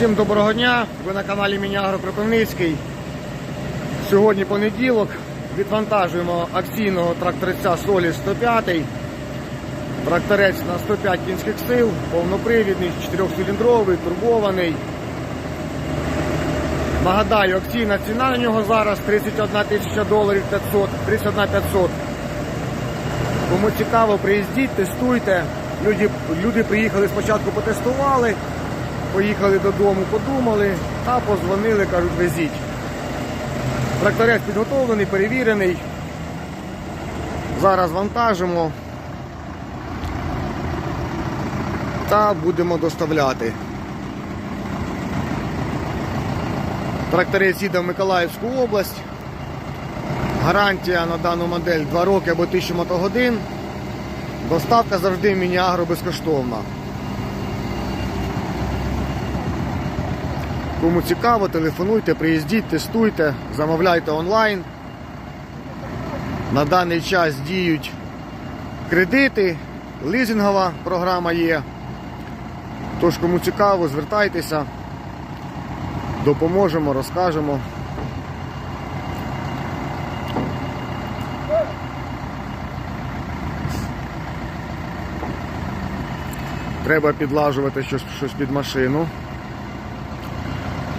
Всім доброго дня! Ви на каналі Мінягро Кропивницький. Сьогодні понеділок. Відвантажуємо акційного тракторця Солі 105. Тракторець на 105 кінських сил, повнопривідний, 4-циліндровий, турбований. Нагадаю, акційна ціна на нього зараз 31 тисяча доларів 500, 31 500. Кому цікаво, приїздіть, тестуйте. Люди, люди приїхали спочатку потестували, поїхали додому, подумали та позвонили, кажуть, везіть. Тракторець підготовлений, перевірений. Зараз вантажимо та будемо доставляти. Тракторець їде в Миколаївську область. Гарантія на дану модель 2 роки або 1000 мотогодин. Доставка завжди в Мініагро безкоштовна. Кому цікаво, телефонуйте, приїздіть, тестуйте, замовляйте онлайн. На даний час діють кредити, лізингова програма є. Тож, кому цікаво, звертайтеся, допоможемо, розкажемо. Треба підлажувати щось, щось під машину.